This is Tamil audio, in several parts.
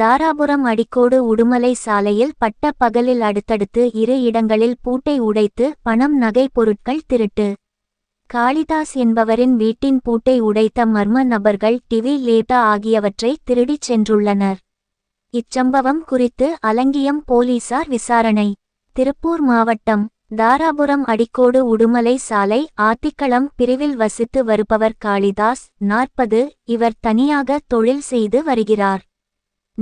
தாராபுரம் அடிக்கோடு உடுமலை சாலையில் பட்ட பகலில் அடுத்தடுத்து இரு இடங்களில் பூட்டை உடைத்து பணம் நகை பொருட்கள் திருட்டு. காளிதாஸ் என்பவரின் வீட்டின் பூட்டை உடைத்த மர்ம நபர்கள் டிவி லேட்டா ஆகியவற்றை திருடிச் சென்றுள்ளனர். இச்சம்பவம் குறித்து அலங்கியம் போலீசார் விசாரணை. திருப்பூர் மாவட்டம் தாராபுரம் அடிக்கோடு உடுமலை சாலை ஆத்திக்களம் பிரிவில் வசித்து வருபவர் காளிதாஸ் நாற்பது இவர் தனியாக தொழில் செய்து வருகிறார்.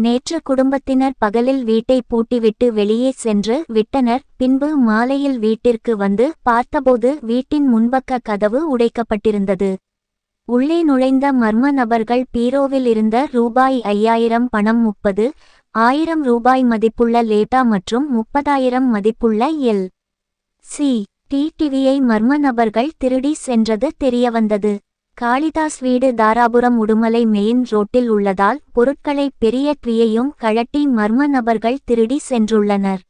நேற்று குடும்பத்தினர் பகலில் வீட்டை பூட்டிவிட்டு வெளியே சென்று விட்டனர். பின்பு மாலையில் வீட்டிற்கு வந்து பார்த்தபோது வீட்டின் முன்பக்க கதவு உடைக்கப்பட்டிருந்தது. உள்ளே நுழைந்த மர்ம நபர்கள் பீரோவில் இருந்த ரூபாய் ஐயாயிரம் பணம் முப்பது ஆயிரம் ரூபாய் மதிப்புள்ள லேட்டா மற்றும் முப்பதாயிரம் மதிப்புள்ள எல். சி. டிடிவியை மர்ம நபர்கள் திருடி சென்றது தெரியவந்தது. காளிதாஸ் வீடு தாராபுரம் உடுமலை மெயின் ரோட்டில் உள்ளதால் பொருட்களை பெரிய ட்ரீயையும் கழட்டி மர்ம நபர்கள் திருடி சென்றுள்ளனர்.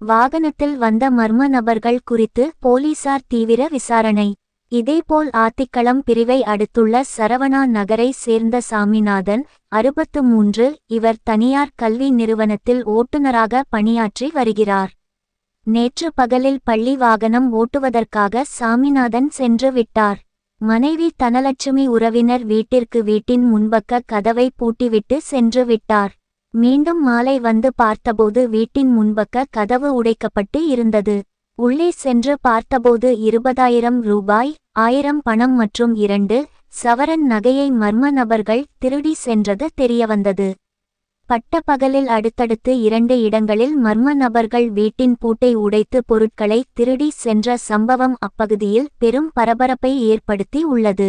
வாகனத்தில் வந்த மர்ம நபர்கள் குறித்து போலீசார் தீவிர விசாரணை. இதேபோல் ஆத்திக்களம் பிரிவை அடுத்துள்ள சரவணா நகரை சேர்ந்த சாமிநாதன் அறுபத்து மூன்று இவர் தனியார் கல்வி நிறுவனத்தில் ஓட்டுநராக பணியாற்றி வருகிறார். நேற்று பகலில் பள்ளி வாகனம் ஓட்டுவதற்காக சாமிநாதன் சென்று விட்டார். மனைவி தனலட்சுமி உறவினர் வீட்டிற்கு வீட்டின் முன்பக்க கதவை பூட்டிவிட்டு சென்று விட்டார். மீண்டும் மாலை வந்து பார்த்தபோது வீட்டின் முன்பக்க கதவு உடைக்கப்பட்டு இருந்தது. உள்ளே சென்று பார்த்தபோது இருபதாயிரம் ரூபாய் ஆயிரம் பணம் மற்றும் இரண்டு சவரன் நகையை மர்ம நபர்கள் திருடி சென்றது தெரியவந்தது. பட்ட பகலில் அடுத்தடுத்து இரண்டு இடங்களில் மர்ம நபர்கள் வீட்டின் பூட்டை உடைத்து பொருட்களை திருடி சென்ற சம்பவம் அப்பகுதியில் பெரும் பரபரப்பை ஏற்படுத்தி உள்ளது.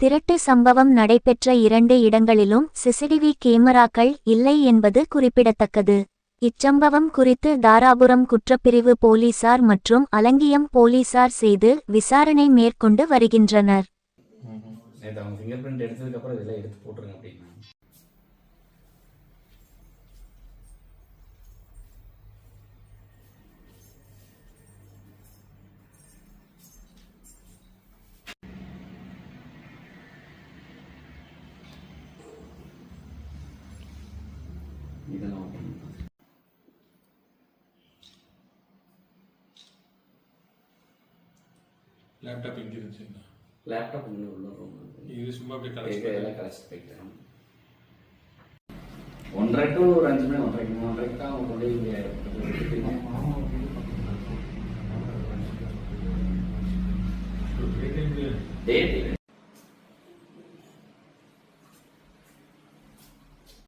திருட்டு சம்பவம் நடைபெற்ற இரண்டு இடங்களிலும் சிசிடிவி கேமராக்கள் இல்லை என்பது குறிப்பிடத்தக்கது. இச்சம்பவம் குறித்து தாராபுரம் குற்றப்பிரிவு போலீசார் மற்றும் அலங்கியம் போலீசார் செய்து விசாரணை மேற்கொண்டு வருகின்றனர். லேப்டாப் இங்கே இருந்துச்சுங்களா லேப்டாப் உள்ள உள்ள ரூம் இது சும்மா அப்படியே எல்லாம் கலெக்ட் போயிட்டேன் ஒன்றரை டு ஒரு அஞ்சு மணி ஒன்றரைக்கு ஒன்றரைக்கு தான் அவங்க கொண்டு போய் டேட்